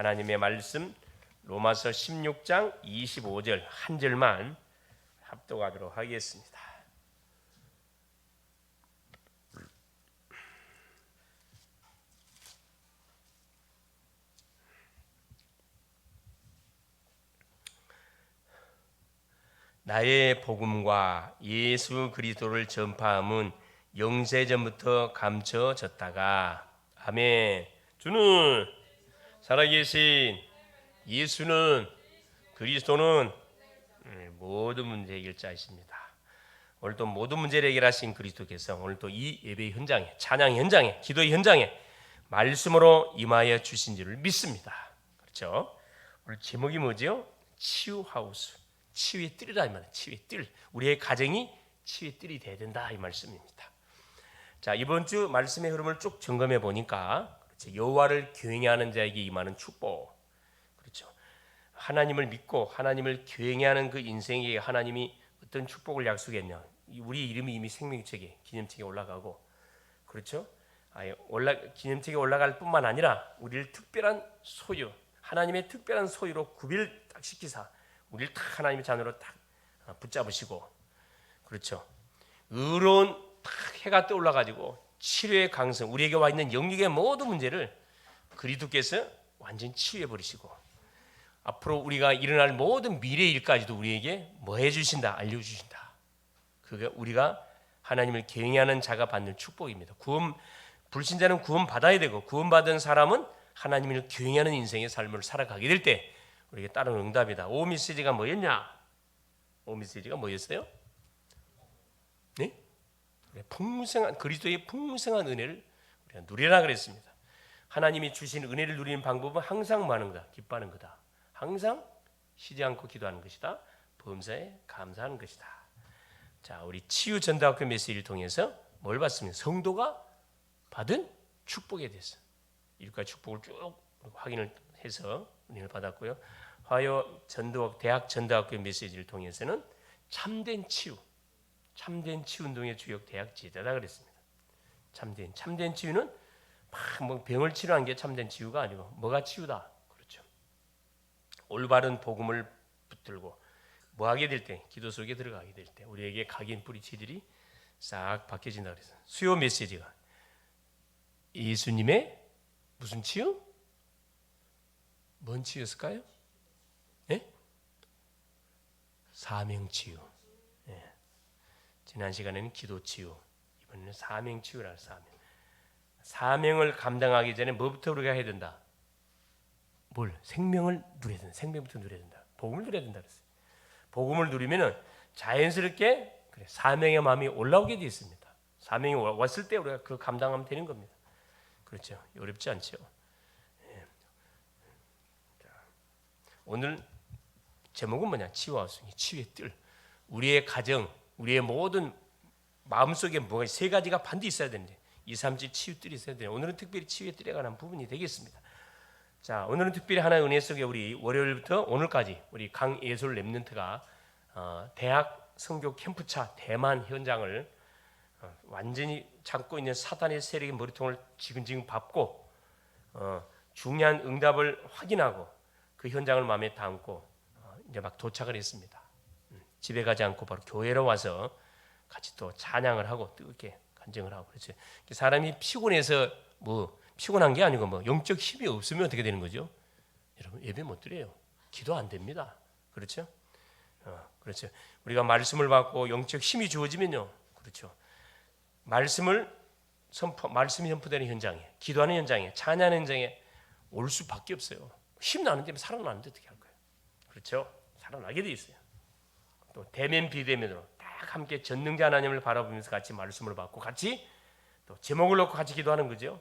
하나님의 말씀 로마서 16장 25절 한 절만 합독하도록 하겠습니다. 나의 복음과 예수 그리스도를 전파함은 영세 전부터 감춰졌다가 아멘. 주는 살아계신 예수는 그리스도는 음, 모든 문제 해결자이십니다. 오늘 또 모든 문제를 해결하신 그리스도께서 오늘 또이 예배 현장에 찬양 현장에 기도의 현장에 말씀으로 임하여 주신 줄을 믿습니다. 그렇죠? 오늘 제목이 뭐죠? 치유 하우스. 치유의 뜰이라 이 말이에요. 치유의 뜰. 우리의 가정이 치유의 뜰이 돼야 된다 이 말씀입니다. 자 이번 주 말씀의 흐름을 쭉 점검해 보니까. 여호와를 교행하는 자에게 임하는 축복. 그렇죠. 하나님을 믿고 하나님을 교행하는 그 인생에 하나님이 어떤 축복을 약속했냐. 우리 이름이 이미 생명책에 기념책에 올라가고 그렇죠. 아예 올라 기념책에 올라갈 뿐만 아니라 우리를 특별한 소유, 하나님의 특별한 소유로 구별 딱 시키사 우리를 딱 하나님의 자녀로 딱 어, 붙잡으시고 그렇죠. 의로운 딱 해가 떠올라 가지고 치료의 강성, 우리에게 와 있는 영육의 모든 문제를 그리스도께서 완전 치유해 버리시고 앞으로 우리가 일어날 모든 미래 일까지도 우리에게 뭐 해 주신다, 알려 주신다. 그게 우리가 하나님을 경외하는 자가 받는 축복입니다. 구원 불신자는 구원 받아야 되고 구원받은 사람은 하나님을 경외하는 인생의 삶을 살아가게 될 때 우리에게 따른 응답이다. 오 메시지가 뭐였냐? 오 메시지가 뭐였어요? 네? 풍성한 그리스도의 풍성한 은혜를 우리가 누리라 그랬습니다. 하나님이 주신 은혜를 누리는 방법은 항상 뭐 하는 거다? 기뻐하는 거다. 항상 쉬지 않고 기도하는 것이다. 범사에 감사하는 것이다. 자, 우리 치유 전도학교 메시지를 통해서 뭘 받습니까? 성도가 받은 축복에 대해서 이렇게 축복을 쭉 확인을 해서 은혜를 받았고요. 화요 전도 대학 전도학교 메시지를 통해서는 참된 치유, 참된 치유 운동의 주역 대학 지대다 그랬습니다. 참된 참된 치유는 막뭐 병을 치료한 게 참된 치유가 아니고 뭐가 치유다 그렇죠. 올바른 복음을 붙들고 뭐 하게 될 때, 기도 속에 들어가게 될 때 우리에게 각인 뿌리 치들이 싹 바뀌어진다 그래서 수요 메시지가 예수님의 무슨 치유? 뭔 치유였을까요? 예? 사명 치유. 예. 지난 시간에는 기도 치유, 이번에는 사명 치유라 사명. 사명을 감당하기 전에 뭐부터 우리가 해야 된다? 뭘? 생명을 누려야 된다. 생명부터 누려야 된다. 복음을 누려야 된다 그랬어요. 복음을 누리면은 자연스럽게 그래, 사명의 마음이 올라오게 되어 있습니다. 사명이 왔을 때 우리가 그 감당하면 되는 겁니다. 그렇죠. 어렵지 않죠. 예. 자, 오늘 제목은 뭐냐? 치유와 승리, 치유의 뜰. 우리의 가정, 우리의 모든 마음속에 뭐가 세 가지가 반드시 있어야 되는데 이 삼지 치유 뜰이 있어야 돼요. 오늘은 특별히 치유의 뜰에 관한 부분이 되겠습니다. 자, 오늘은 특별히 하나의 은혜 속에 우리 월요일부터 오늘까지 우리 강예술 랩런트가 어, 대학 성교 캠프차 대만 현장을 어, 완전히 잡고 있는 사단의 세력의 머리통을 지근지근 밟고 어, 중요한 응답을 확인하고 그 현장을 마음에 담고 어, 이제 막 도착을 했습니다. 음, 집에 가지 않고 바로 교회로 와서 같이 또 찬양을 하고 뜨겁게 간증을 하고 그렇죠. 사람이 피곤해서 뭐 피곤한 게 아니고 뭐 영적 힘이 없으면 어떻게 되는 거죠? 여러분 예배 못 드려요. 기도 안 됩니다. 그렇죠? 어, 그렇죠. 우리가 말씀을 받고 영적 힘이 주어지면요. 그렇죠. 말씀을 선포, 말씀이 선포되는 현장에, 기도하는 현장에, 찬양하는 현장에 올 수밖에 없어요. 힘 나는데 살아나는데 어떻게 할 거예요? 그렇죠? 살아나게 돼 있어요. 또 대면 비대면으로 딱 함께 전능자 하나님을 바라보면서 같이 말씀을 받고 같이 또 제목을 놓고 같이 기도하는 거죠.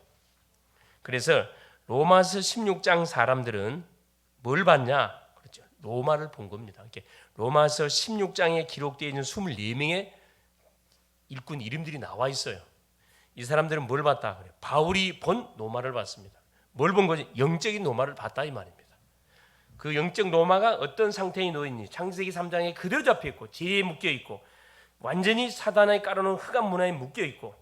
그래서 로마서 16장 사람들은 뭘 봤냐? 그렇죠. 로마를 본 겁니다. 이렇게 로마서 16장에 기록되어 있는 24명의 일꾼 이름들이 나와 있어요. 이 사람들은 뭘 봤다? 그래. 바울이 본 로마를 봤습니다. 뭘 본 거지? 영적인 로마를 봤다 이 말입니다. 그 영적 로마가 어떤 상태에 놓여 있니? 창세기 3장에 그대로 잡혀 있고 지혜에 묶여 있고 완전히 사단에 깔아놓은 흑암 문화에 묶여 있고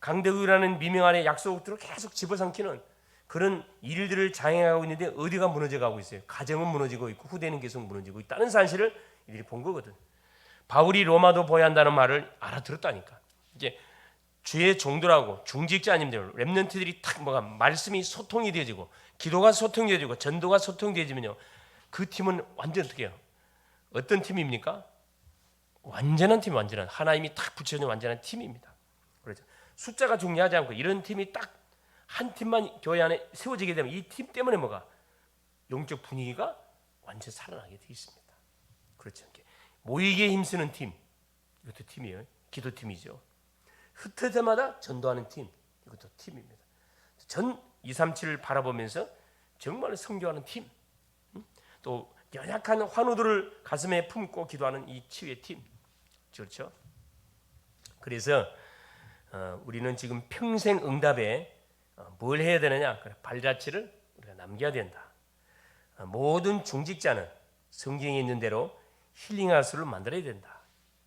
강대국이라는 미명 아래 약속들을 계속 집어삼키는 그런 일들을 장애하고 있는데 어디가 무너져 가고 있어요. 가정은 무너지고 있고 후대는 계속 무너지고 있다는 사실을 이들이 본 거거든. 바울이 로마도 보야 한다는 말을 알아들었다니까. 이제 주의 종들하고 중직자님들 렘넌트들이 탁 뭐가 말씀이 소통이 되어지고 기도가 소통되어지고 전도가 소통되어지면요 그 팀은 완전 어떻게 해요? 어떤 팀입니까? 완전한 팀, 완전한 하나님이 딱 붙여진 완전한 팀입니다. 그렇죠. 숫자가 중요하지 않고 이런 팀이 딱 한 팀만 교회 안에 세워지게 되면 이 팀 때문에 뭐가 영적 분위기가 완전 살아나게 돼 있습니다. 이렇게 모이게 힘쓰는 팀 이것도 팀이에요. 기도팀이죠. 흩어져마다 전도하는 팀 이것도 팀입니다. 전 237을 바라보면서 정말 성교하는 팀, 음? 또 연약한 환우들을 가슴에 품고 기도하는 이 치유의 팀, 그렇죠? 그래서 어, 우리는 지금 평생 응답에 어, 뭘 해야 되느냐? 발자취를 우리가 남겨야 된다. 어, 모든 중직자는 성경에 있는 대로 힐링할 수를 만들어야 된다.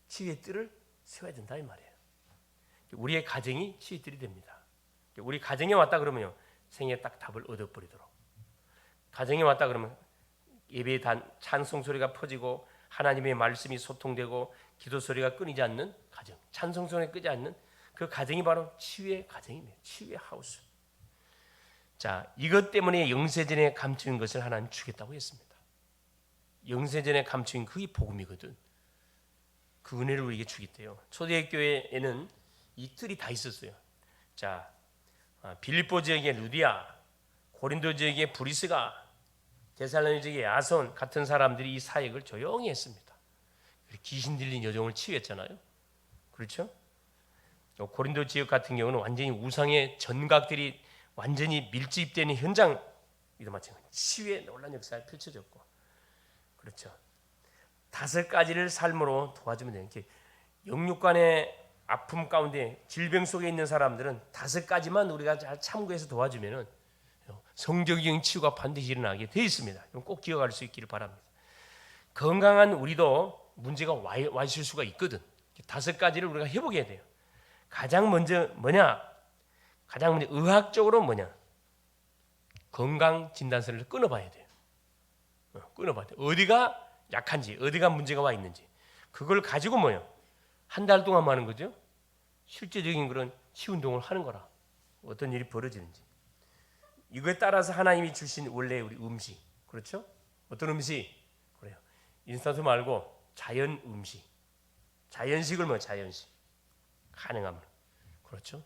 치유의 뜰을 세워야 된다 이 말이에요. 우리의 가정이 치유의 뜰이 됩니다. 우리 가정에 왔다 그러면요 생에 딱 답을 얻어버리도록. 가정에 왔다 그러면 예배 단 찬송 소리가 퍼지고 하나님의 말씀이 소통되고 기도 소리가 끊이지 않는 가정, 찬송 소리가 끄지 않는 그 가정이 바로 치유의 가정입니다. 치유의 하우스. 자, 이것 때문에 영세전에 감추인 것을 하나님 주겠다고 했습니다. 영세전에 감추인 그게 복음이거든. 그 은혜를 우리에게 주겠대요. 초대교회에는 이 틀이 다 있었어요. 자, 아, 빌립보 지역의 루디아, 고린도 지역의 브리스가, 데살로니 지역의 야손 같은 사람들이 이 사역을 조용히 했습니다. 귀신 들린 여종을 치유했잖아요. 그렇죠? 또 고린도 지역 같은 경우는 완전히 우상의 전각들이 완전히 밀집되는 현장 이도 마찬가지 치유의 놀란 역사가 펼쳐졌고 그렇죠. 다섯 가지를 삶으로 도와주면 돼요. 이렇게 영육간의 아픔 가운데 질병 속에 있는 사람들은 다섯 가지만 우리가 잘 참고해서 도와주면은 성적인 치유가 반드시 일어나게 되어 있습니다. 꼭 기억할 수 있기를 바랍니다. 건강한 우리도 문제가 와, 와 있을 수가 있거든. 다섯 가지를 우리가 해보게 돼요. 가장 먼저 뭐냐? 가장 먼저 의학적으로 뭐냐? 건강 진단서를 끊어봐야 돼요. 어, 끊어봐야 돼. 어디가 약한지, 어디가 문제가 와 있는지, 그걸 가지고 뭐요? 한 달 동안 뭐 하는 거죠? 실제적인 그런 치운동을 하는 거라. 어떤 일이 벌어지는지. 이거에 따라서 하나님이 주신 원래 우리 음식, 그렇죠? 어떤 음식? 그래요. 인스턴트 말고 자연 음식. 자연식을 뭐 자연식. 가능하면. 그렇죠?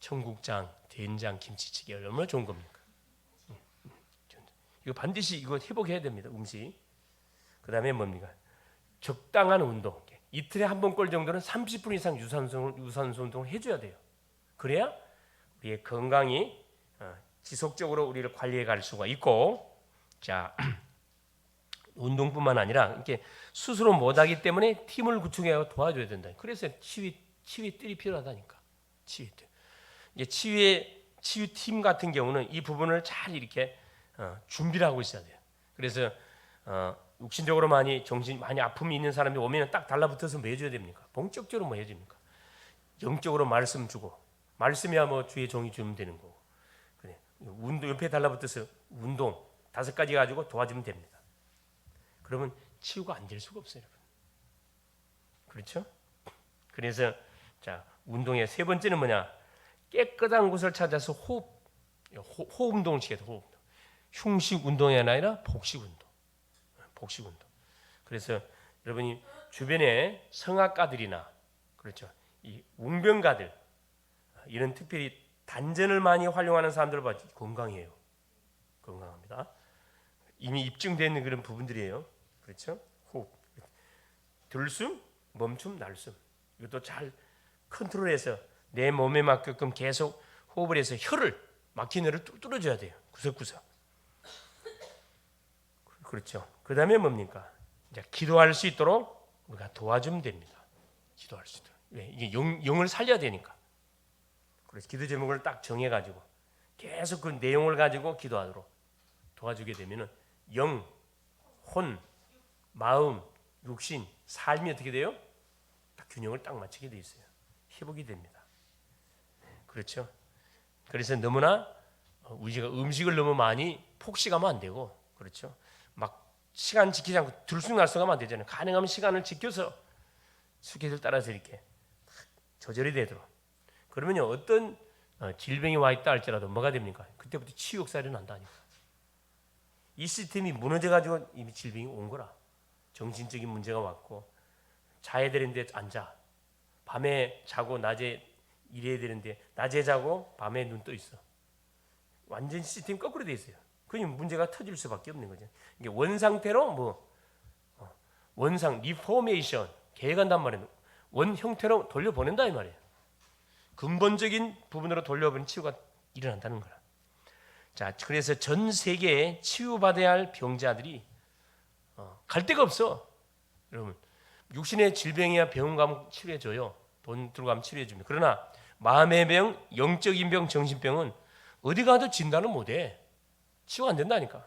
청국장, 된장, 김치찌개 얼마나 좋은 겁니까? 음, 음, 이거 반드시 이거 회복해야 됩니다. 음식. 그 다음에 뭡니까? 적당한 운동. 이틀에 한 번 꼴 정도는 30분 이상 유산소 유산소 운동을 해줘야 돼요. 그래야 우리의 건강이 어, 지속적으로 우리를 관리해 갈 수가 있고, 자 운동뿐만 아니라 이렇게 스스로 못하기 때문에 팀을 구축해 도와줘야 된다. 그래서 치유 뜰이 필요하다니까. 뜰. 이제 치유의 치유 팀 같은 경우는 이 부분을 잘 이렇게 어, 준비를 하고 있어야 돼요. 그래서 어, 육신적으로 많이 정신 많이 아픔이 있는 사람이 오면 딱 달라붙어서 뭐 해줘야 됩니까? 본격적으로 뭐 해줍니까? 영적으로 말씀 주고 말씀이야 뭐 주의 종이 주면 되는 거고 운동 옆에 달라붙어서 운동 다섯 가지 가지고 도와주면 됩니다. 그러면 안될 수가 없어요, 여러분. 그렇죠? 그래서 자 운동의 세 번째는 뭐냐? 깨끗한 곳을 찾아서 호흡 호 흡 운동을 시켜야 돼. 호흡. 흉식 운동이 아니라 복식 운동. 복식 운동. 그래서 여러분이 주변에 성악가들이나 그렇죠. 이 웅병가들 이런 특별히 단전을 많이 활용하는 사람들을 봐 건강해요. 건강합니다. 이미 입증된 그런 부분들이에요. 그렇죠? 호흡. 들숨, 멈춤, 날숨. 이것도 잘 컨트롤해서 내 몸에 맞게끔 계속 호흡을 해서 혀를 막힌 혀를 뚫어줘야 돼요. 구석구석. 그렇죠. 그 다음에 뭡니까? 이제 기도할 수 있도록 우리가 도와주면 됩니다. 기도할 수 있도록. 왜? 이게 영, 영을 살려야 되니까. 그래서 기도 제목을 딱 정해가지고 계속 그 내용을 가지고 기도하도록 도와주게 되면은 영, 혼, 마음, 육신, 삶이 어떻게 돼요? 딱 균형을 딱 맞추게 돼 있어요. 회복이 됩니다. 그렇죠? 그래서 너무나 어, 우리가 음식을 너무 많이 폭식하면 안 되고 그렇죠. 막 시간 지키지 않고 들쑥날쑥하면 안 되잖아요. 가능하면 시간을 지켜서 스케줄 따라서 이렇게 조절이 되도록. 그러면요 어떤 어, 질병이 와 있다 할지라도 뭐가 됩니까? 그때부터 치욕살이 난다니까. 이 시스템이 무너져 가지고 이미 질병이 온 거라. 정신적인 문제가 왔고 자야 되는데 안 자. 밤에 자고 낮에 일해야 되는데 낮에 자고 밤에 눈 떠 있어. 완전 시스템 거꾸로 돼 있어요. 그니 문제가 터질 수밖에 없는 거죠. 이게 원 상태로 뭐 어, 원상 리포메이션 계획한단 말이에요. 원 형태로 돌려보낸다 이 말이에요. 근본적인 부분으로 돌려보는 치유가 일어난다는 거라. 자, 그래서 전 세계에 치유받아야 할 병자들이 어, 갈 데가 없어. 여러분, 육신의 질병이야 병원 가면 치료해 줘요. 돈 들고 가면 치료해 줍니다. 그러나 마음의 병, 영적인 병, 정신병은 어디 가도 진단을 못 해. 치유 안 된다니까.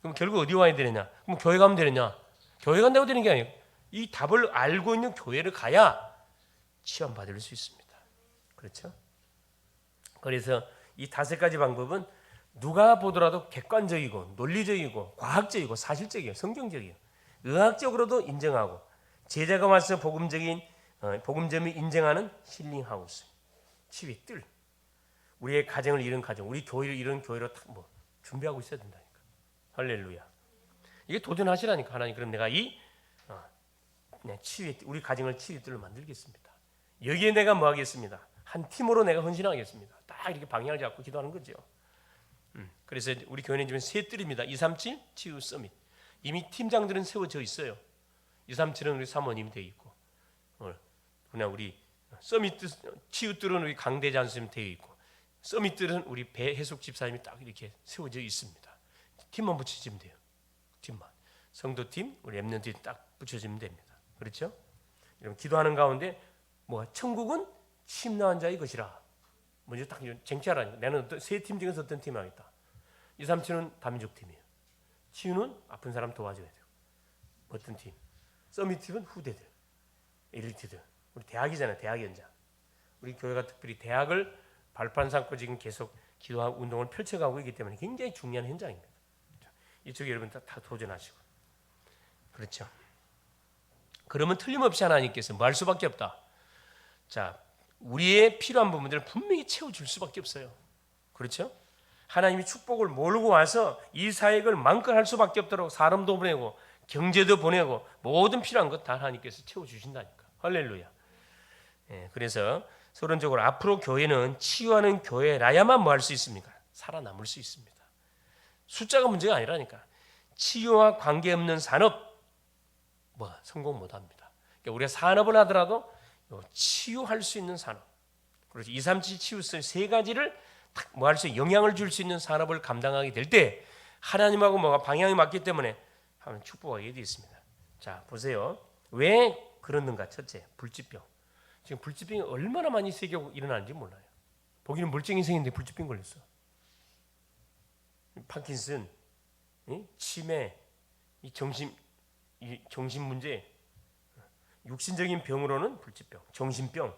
그럼 결국 어디 와야 되느냐? 그럼 교회 가면 되느냐? 교회 간다고 되는 게 아니에요. 이 답을 알고 있는 교회를 가야 치유 받을 수 있습니다. 그렇죠? 그래서 이 다섯 가지 방법은 누가 보더라도 객관적이고 논리적이고 과학적이고 사실적이에요. 성경적이에요. 의학적으로도 인정하고 제자가 와서 복음적인 어, 복음점이 인정하는 힐링 하우스 치유의 뜰 우리의 가정을 이룬 가정 우리 교회를 이룬 교회로 탁뭐 준비하고 있어야 된다니까 할렐루야 이게 도전하시라니까 하나님 그럼 내가 이 어, 뜰, 우리 가정을 치유의 뜰로 만들겠습니다 여기에 내가 뭐 하겠습니다 한 팀으로 내가 헌신하겠습니다 딱 이렇게 방향을 잡고 기도하는 거죠 음, 그래서 우리 교회는 지금 세 뜰입니다 237 치유 서밋 이미 팀장들은 세워져 있어요 237은 우리 사모님이 되어 있고 어, 그냥 우리 서밋 치유들은 우리 강대장 선생님 되어 있고 서밋들은 우리 배해숙 집사님이 딱 이렇게 세워져 있습니다. 팀만 붙여주면 돼요. 팀만 성도팀 우리 엠넌트 딱 붙여주면 됩니다. 그렇죠? 여러분 기도하는 가운데 뭐 천국은 침나한 자의 것이라 먼저 딱 쟁취하라니 나는 세 팀 중에서 어떤 팀 하겠다. 2, 3, 7은 다민족 팀이에요. 치유는 아픈 사람 도와줘야 돼요. 어떤 팀? 서밋 팀은 후대들, 엘리트들. 우리 대학이잖아요. 대학 연장. 우리 교회가 특별히 대학을 발판 삼고 지금 계속 기도 운동을 펼쳐가고 있기 때문에 굉장히 중요한 현장입니다. 이쪽에 여러분 다, 다 도전하시고 그렇죠. 그러면 틀림없이 하나님께서 뭐 할 수밖에 없다. 자, 우리의 필요한 부분들을 분명히 채워줄 수밖에 없어요. 그렇죠? 하나님이 축복을 몰고 와서 이 사역을 마음껏 할 수밖에 없도록 사람도 보내고 경제도 보내고 모든 필요한 것 다 하나님께서 채워주신다니까. 할렐루야. 예, 그래서 서론적으로 앞으로 교회는 치유하는 교회라야만 뭐 할 수 있습니까? 살아남을 수 있습니다. 숫자가 문제가 아니라니까. 치유와 관계없는 산업 뭐 성공 못 합니다. 그러니까 우리가 산업을 하더라도 치유할 수 있는 산업. 그래서 2, 3, 7 치유성 세 가지를 뭐할 수 영향을 줄 수 있는 산업을 감당하게 될 때 하나님하고 뭐가 방향이 맞기 때문에 하면 축복하게 되어 있습니다. 자, 보세요. 왜 그러는가? 첫째, 불치병. 지금 불치병이 얼마나 많이 세계 일어나는지 몰라요. 보기는 멀쩡히 생겼는데 불치병 걸렸어. 파킨슨, 치매, 이 정신, 이 정신 문제, 육신적인 병으로는 불치병, 정신병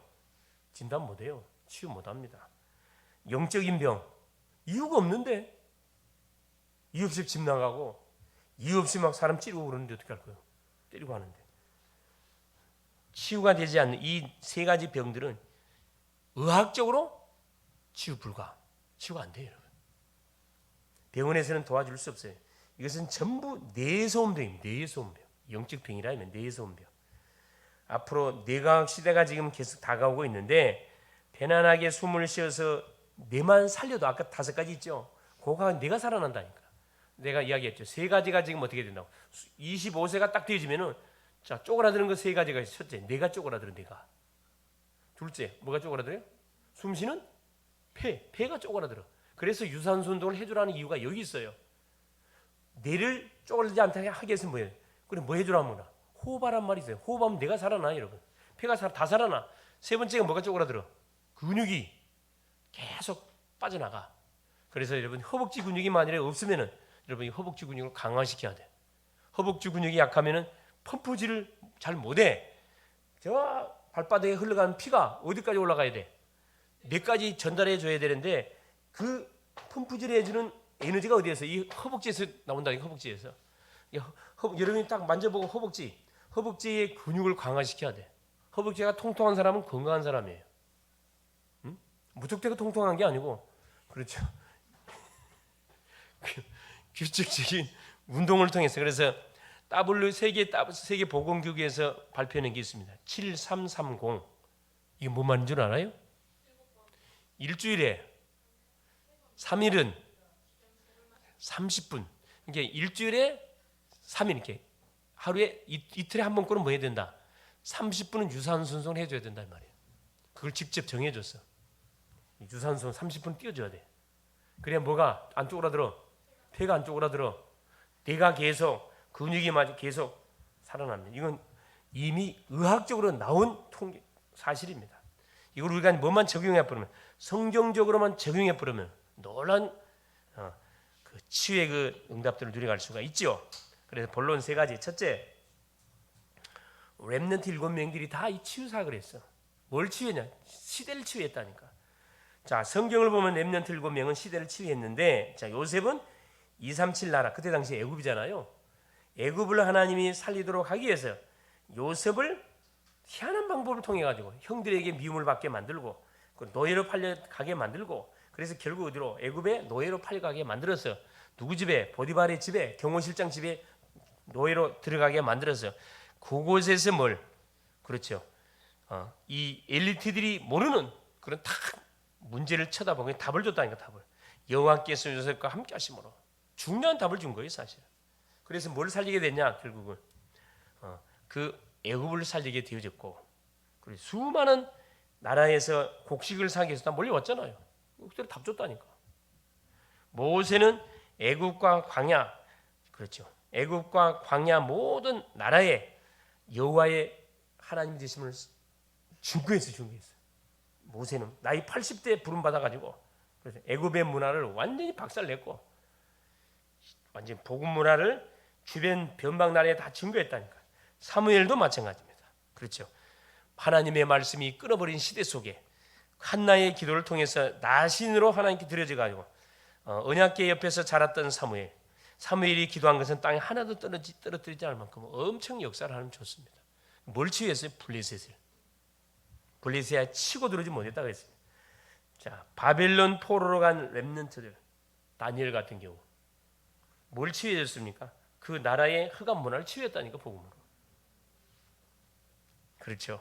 진단 못해요. 치유 못합니다. 영적인 병 이유가 없는데 이유 없이 집 나가고 이유 없이 막 사람 찌르고 그러는데 어떻게 할 거예요? 때리고 하는데 치유가 되지 않는 이 세 가지 병들은 의학적으로 치유 불가. 치유가 안 돼요. 병원에서는 도와줄 수 없어요. 이것은 전부 뇌소음병입니다. 뇌소음병. 영적 병이라면 뇌소음병. 앞으로 뇌과학 시대가 지금 계속 다가오고 있는데 편안하게 숨을 쉬어서 뇌만 살려도 아까 다섯 가지 있죠. 그거가 내가 살아난다니까. 내가 이야기했죠. 세 가지가 지금 어떻게 된다고. 25세가 딱 되어지면은 자, 쪼그라드는 거 세 가지가 있어요. 첫째, 내가 쪼그라들어, 내가. 둘째, 뭐가 쪼그라들어요? 숨 쉬는 폐, 폐가 쪼그라들어. 그래서 유산소 운동을 해주라는 이유가 여기 있어요. 뇌를 쪼그라들지 않게 하기 위해서 뭐예요? 그래, 뭐 해주라면 호흡하란 말이 있어요. 호흡하면 내가 살아나, 여러분. 폐가 다 살아나. 세 번째가 뭐가 쪼그라들어? 근육이 계속 빠져나가. 그래서 여러분, 허벅지 근육이 만약에 없으면은 여러분이 허벅지 근육을 강화시켜야 돼. 허벅지 근육이 약하면은 펌프질을 잘 못해. 저 발바닥에 흘러가는 피가 어디까지 올라가야 돼? 몇 가지 전달해 줘야 되는데 그 펌프질해주는 에너지가 어디에서 이 허벅지에서 나온다 이 허벅지에서 이 허, 허- 여러분이 딱 만져보고 허벅지 허벅지의 근육을 강화시켜야 돼 허벅지가 통통한 사람은 건강한 사람이에요 응? 무턱대고 통통한 게 아니고 그렇죠 규- 규칙적인 운동을 통해서 그래서 W 세계 세계 보건기구에서 발표하는 게 있습니다 7330 이게 뭔 말인 줄 알아요? 일주일에 3일은 30분. 이게 일주일에 3일 이렇게 하루에 이, 이틀에 한 번꼴은 뭐 해야 된다. 30분은 유산소 운동을 해줘야 된단 말이에요. 그걸 직접 정해줬어. 유산소 30분 뛰어줘야 돼. 그래야 뭐가 안 쪼그라들어. 폐가 안 쪼그라들어. 내가 계속 근육이 계속 살아납니다. 이건 이미 의학적으로 나온 통계 사실입니다. 이걸 우리가 뭐만 적용해 버리면 성경적으로만 적용해 버리면 놀란 어, 그 치유의 그 응답들을 누려갈 수가 있죠. 그래서 본론 세 가지. 첫째, 렘넌트 일곱 명들이 다 이 치유 사역을 했어. 뭘 치유했냐? 시대를 치유했다니까. 자, 성경을 보면 렘넌트 일곱 명은 시대를 치유했는데, 자 요셉은 237 나라 그때 당시 애굽이잖아요. 애굽을 하나님이 살리도록 하기 위해서 요셉을 희한한 방법을 통해 가지고 형들에게 미움을 받게 만들고 그 노예로 팔려 가게 만들고 그래서 결국 어디로 애굽에 노예로 팔려가게 만들었어. 누구 집에 보디발의 집에 경호실장 집에 노예로 들어가게 만들었어. 그곳에서 뭘 그렇죠. 어, 이 엘리트들이 모르는 그런 탁 문제를 쳐다보고 답을 줬다니까 답을 여호와께서 요셉과 함께 하심으로 중요한 답을 준 거예요 사실. 그래서 뭘 살리게 됐냐 결국은 어, 그 애굽을 살리게 되어졌고 그리고 수많은 나라에서 곡식을 사기 위해서 다 몰려왔잖아요. 그때로 답 줬다니까. 모세는 애굽과 광야 그렇죠. 애굽과 광야 모든 나라에 여호와의 하나님 되심을 증거해서 증거했어요. 모세는 나이 80대 부름 받아 가지고 그래서 애굽의 문화를 완전히 박살냈고 완전 복음 문화를 주변 변방 나라에 다 증거했다니까. 사무엘도 마찬가지입니다. 그렇죠. 하나님의 말씀이 끊어버린 시대 속에 한나의 기도를 통해서 나신으로 하나님께 드려져 가지고 어, 언약계 옆에서 자랐던 사무엘. 사무엘이 기도한 것은 땅에 하나도 떨어지, 떨어뜨리지 않을 만큼 엄청 역사를 하나님 줬습니다. 뭘 치유했어요? 블레셋을. 블레셋에 치고 들어오지 못했다고 했어요. 자, 바벨론 포로로 간 렘넌트들, 다니엘 같은 경우 뭘 치유해줬습니까? 그 나라의 흑암 문화를 치유했다니까 복음으로. 그렇죠.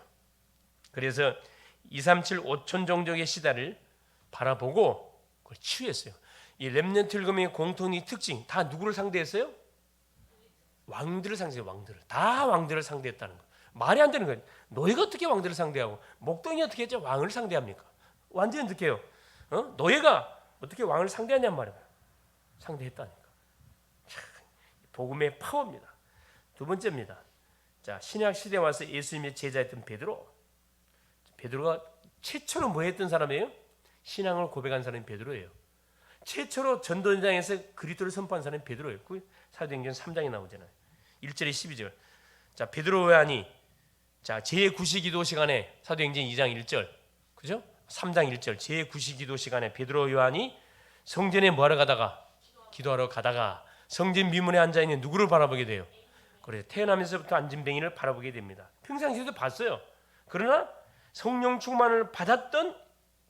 그래서 237 5천 종족의 시대를 바라보고 그걸 치유했어요. 이 렘넌트 일금의 공통의 특징 다 누구를 상대했어요? 왕들을 상대해요. 왕들을 다 왕들을 상대했다는 거. 말이 안 되는 거예요. 노예가 어떻게 왕들을 상대하고 목동이 어떻게 했죠? 왕을 상대합니까? 완전히 해요? 어? 노예가 어떻게 왕을 상대하냔 말이에요. 상대했다니까. 참, 복음의 파워입니다. 두 번째입니다. 자 신약 시대 에 와서 예수님의 제자였던 베드로. 베드로가 최초로 뭐 했던 사람이에요? 신앙을 고백한 사람이 베드로예요. 최초로 전도장에서 그리스도를 선포한 사람이 베드로예요. 그 사도행전 3장에 나오잖아요. 1절에 12절. 자 베드로 요한이 자 제9시 기도 시간에 사도행전 2장 1절. 그죠? 3장 1절 제9시 기도 시간에 베드로 요한이 성전에 뭐 하러 가다가 기도하러 가다가 성전 미문에 앉아 있는 누구를 바라보게 돼요? 그래 태어나면서부터 안진뱅이를 바라보게 됩니다. 평상시에도 봤어요. 그러나 성령 충만을 받았던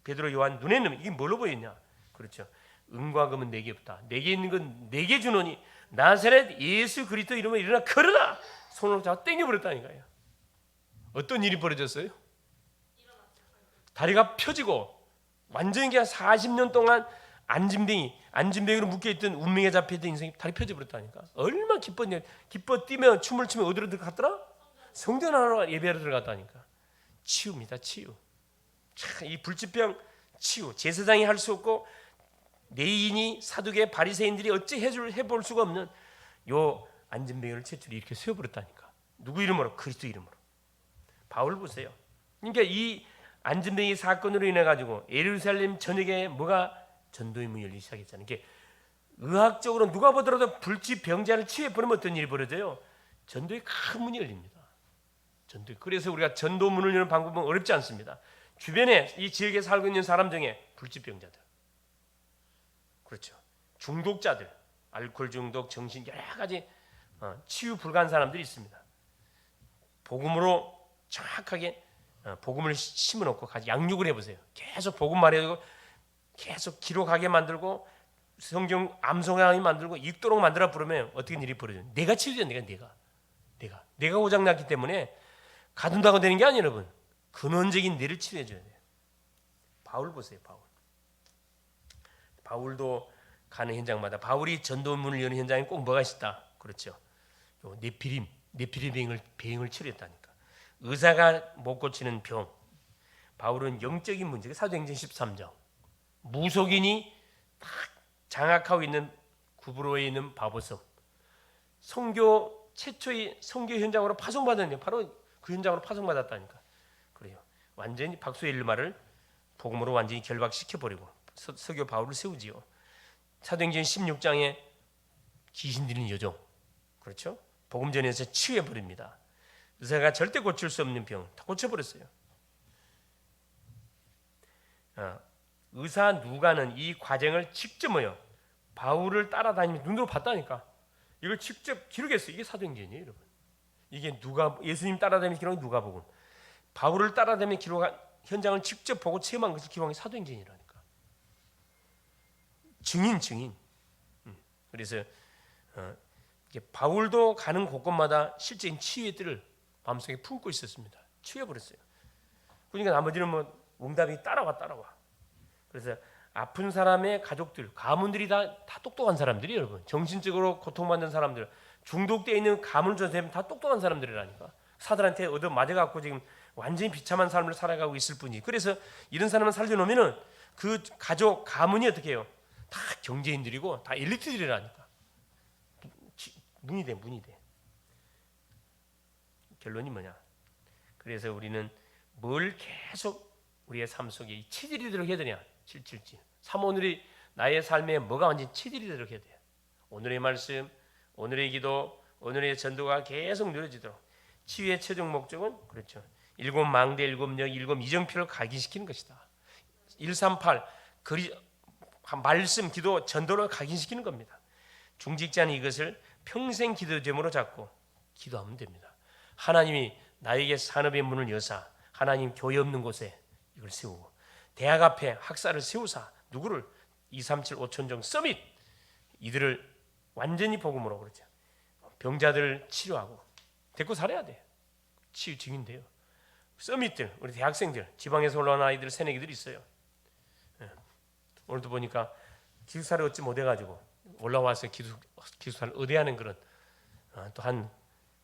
베드로 요한 눈에는 이게 뭘로 보였냐? 그렇죠. 은과 금은 내게 없다. 내게 있는 건 내게 주노니 나사렛 예수 그리스도 이름으로 일어나 걸어라. 손을 잡아 땡겨 버렸다니까요. 어떤 일이 벌어졌어요? 다리가 펴지고 완전히 그냥 40년 동안 안진뱅이 안진뱅이로 묶여 있던 운명에 잡혀 있던 인생이 다리 펴져 버렸다니까. 얼마나 기뻤냐. 기뻐 뛰며 춤을 추며 어디로 들어갔더라? 성전 안으로 예배하러 들어갔다니까. 치유입니다. 치유. 참, 이 불치병 치유. 제사장이 할 수 없고 내인이 사두개 바리새인들이 어찌 해줄 해볼 수가 없는 요 안진뱅이를 최초로 이렇게 세워버렸다니까. 누구 이름으로? 그리스도 이름으로. 바울 보세요. 그러니까 이 안진뱅이 사건으로 인해 가지고 예루살렘 전역에 뭐가 전도의 문이 열리기 시작했잖아요. 이게 의학적으로 누가 보더라도 불치 병자를 치유해 버리면 어떤 일이 벌어져요? 전도의 큰 문이 열립니다. 전도. 그래서 우리가 전도 문을 여는 방법은 어렵지 않습니다. 주변에 이 지역에 살고 있는 사람 중에 불치병자들 그렇죠. 중독자들, 알코올 중독, 정신 여러 가지 어, 치유 불가한 사람들이 있습니다. 복음으로 정확하게 어, 복음을 시- 심어놓고 같이 양육을 해보세요. 계속 복음 말해주고 계속 기록하게 만들고 성경 암송하게 만들고 읽도록 만들어 부르면 어떻게 일이 벌어져요? 내가 치유돼 내가 내가 내가 내가 고장났기 때문에 가둔다고 되는 게 아니에요 여러분 근원적인 내를 치유해줘야 돼요 바울 보세요 바울 바울도 가는 현장마다 바울이 전도문을 여는 현장에 꼭 뭐가 있었다? 그렇죠. 요 네피림 네피림 병을 병을 치료했다니까. 의사가 못 고치는 병. 바울은 영적인 문제 사도행전 13장. 무속인이 딱 장악하고 있는 구브로에 있는 바보섬 성교 최초의 성교 현장으로 파송받았는데 바로 그 현장으로 파송받았다니까. 그래요. 완전히 박수엘르마를 복음으로 완전히 결박시켜 버리고 서, 서교 바울을 세우지요 사도행전 16장에 귀신 들린 여종 그렇죠 복음전에서 치유해 버립니다 의사가 절대 고칠 수 없는 병 다 고쳐 버렸어요 아, 의사 누가는 이 과정을 직접 뭐요? 바울을 따라다니며 눈으로 봤다니까. 이걸 직접 기록했어요. 이게 사도행전이에요, 여러분. 이게 누가 예수님 따라다니며 기록한 누가복음. 바울을 따라다니며 기록한 현장을 직접 보고 체험한 것을 기록한 게 사도행전이라니까. 증인, 증인. 음, 그래서 어, 바울도 가는 곳곳마다 실제인 치유의 뜰을 마음속에 품고 있었습니다. 치유해 버렸어요. 그러니까 나머지는 뭐 응답이 따라와 따라와. 그래서 아픈 사람의 가족들, 가문들이 다, 다 똑똑한 사람들이 여러분. 정신적으로 고통받는 사람들, 중독되어 있는 가문 전세면 다 똑똑한 사람들이라니까. 사들한테 얻어 맞아갖고 지금 완전히 비참한 삶을 살아가고 있을 뿐이. 그래서 이런 사람을 살려놓으면은 그 가족, 가문이 어떻게 해요? 다 경제인들이고 다 엘리트들이라니까. 지- 문이 돼, 문이 돼. 결론이 뭐냐? 그래서 우리는 뭘 계속 우리의 삶 속에 이 체질이 되도록 해야 되냐? 777. 3 오늘이 나의 삶에 뭐가 완전 체질이 되도록 해야 돼요. 오늘의 말씀, 오늘의 기도, 오늘의 전도가 계속 누려지도록 치유의 최종 목적은 그렇죠. 일곱 망대, 일곱 역, 일곱 이정표를 각인시키는 것이다. 138 그리 말씀, 기도, 전도를 각인시키는 겁니다. 중직자는 이것을 평생 기도 제목으로 잡고 기도하면 됩니다. 하나님이 나에게 산업의 문을 여사 하나님 교회 없는 곳에 이걸 세우고 대학 앞에 학사를 세우사 누구를 237 5천정 서밋 이들을 완전히 복음으로 그렇죠. 병자들을 치료하고 데리고 살아야 돼. 치유 증인데요. 서밋들 우리 대학생들 지방에서 올라온 아이들 새내기들이 있어요. 예. 오늘도 보니까 기숙사를 얻지 못해가지고 올라와서 기숙, 기숙사를 의대하는 그런 어, 또한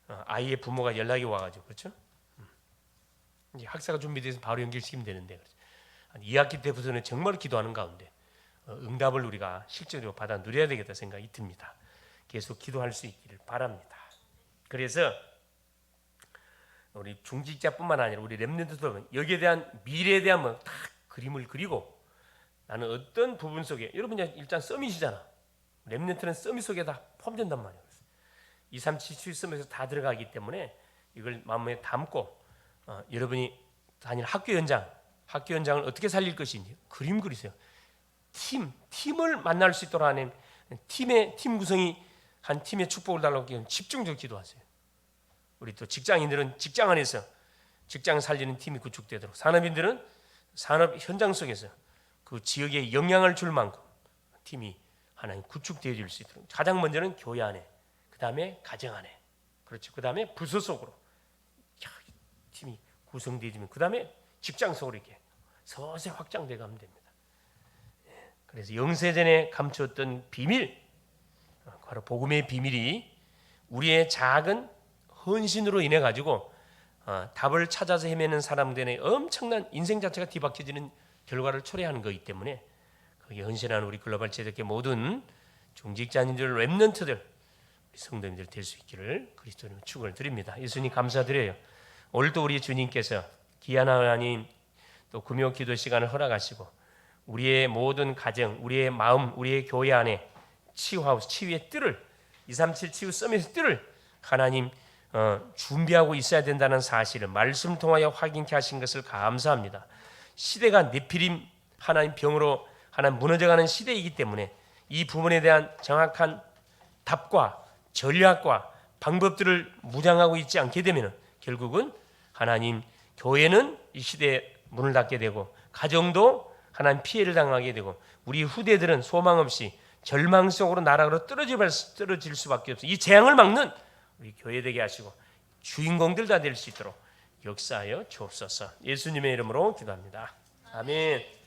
어, 아이의 부모가 연락이 와가지고 그렇죠. 음. 이제 학사가 준비돼서 바로 연결시키면 되는데 그렇죠. 한 2학기 때부터는 정말 기도하는 가운데 어, 응답을 우리가 실제로 받아 누려야 되겠다 생각이 듭니다. 계속 기도할 수 있기를 바랍니다. 그래서 우리 중직자뿐만 아니라 우리 렘넌트도 여기에 대한 미래에 대한 뭐딱 그림을 그리고 나는 어떤 부분 속에 여러분 일단 썸이시잖아. 렘넌트는 썸이 속에 다 포함된단 말이에요. 2, 3, 7, 7 썸에서 다 들어가기 때문에 이걸 마음에 담고 어, 여러분이 다니는 학교 현장, 학교 현장을 어떻게 살릴 것인지 그림 그리세요. 팀, 팀을 만날 수 있도록 하는 팀의 팀 구성이 한 팀의 축복을 달라고 집중적으로 기도하세요. 우리 또 직장인들은 직장 안에서 직장 살리는 팀이 구축되도록 산업인들은 산업 현장 속에서 그 지역에 영향을 줄 만큼 팀이 하나님 구축되어질 수 있도록. 가장 먼저는 교회 안에 그 다음에 가정 안에. 그렇죠. 그 다음에 부서 속으로. 야, 팀이 구성되어지면 그 다음에 직장 속으로 이렇게 서서히 확장돼 가면 됩니다. 예, 그래서 영세전에 감추었던 비밀 어, 바로 복음의 비밀이 우리의 작은 헌신으로 인해 가지고 어, 답을 찾아서 헤매는 사람들의 엄청난 인생 자체가 뒤바뀌어지는 결과를 초래하는 것이기 때문에 거기에 헌신하는 우리 글로벌 제작계 모든 중직자님들, 랩런트들, 성도님들 될 수 있기를 그리스도님 축을 드립니다. 예수님 감사드려요. 오늘도 우리 주님께서 귀한 하나님 또 금요 기도 시간을 허락하시고 우리의 모든 가정, 우리의 마음, 우리의 교회 안에 치유하우스, 치유의 뜰을 237 치유 서밋의 뜰을 하나님 어, 준비하고 있어야 된다는 사실을 말씀 통하여 확인케 하신 것을 감사합니다. 시대가 네피림 하나님 병으로 하나님 무너져가는 시대이기 때문에 이 부분에 대한 정확한 답과 전략과 방법들을 무장하고 있지 않게 되면 결국은 하나님 교회는 이 시대에 문을 닫게 되고 가정도 하나님 피해를 당하게 되고 우리 후대들은 소망 없이 절망 속으로 나락으로 떨어질, 수밖에 없어. 이 재앙을 막는 우리 교회 되게 하시고 주인공들 다 될 수 있도록 역사하여 주옵소서. 예수님의 이름으로 기도합니다. 아멘.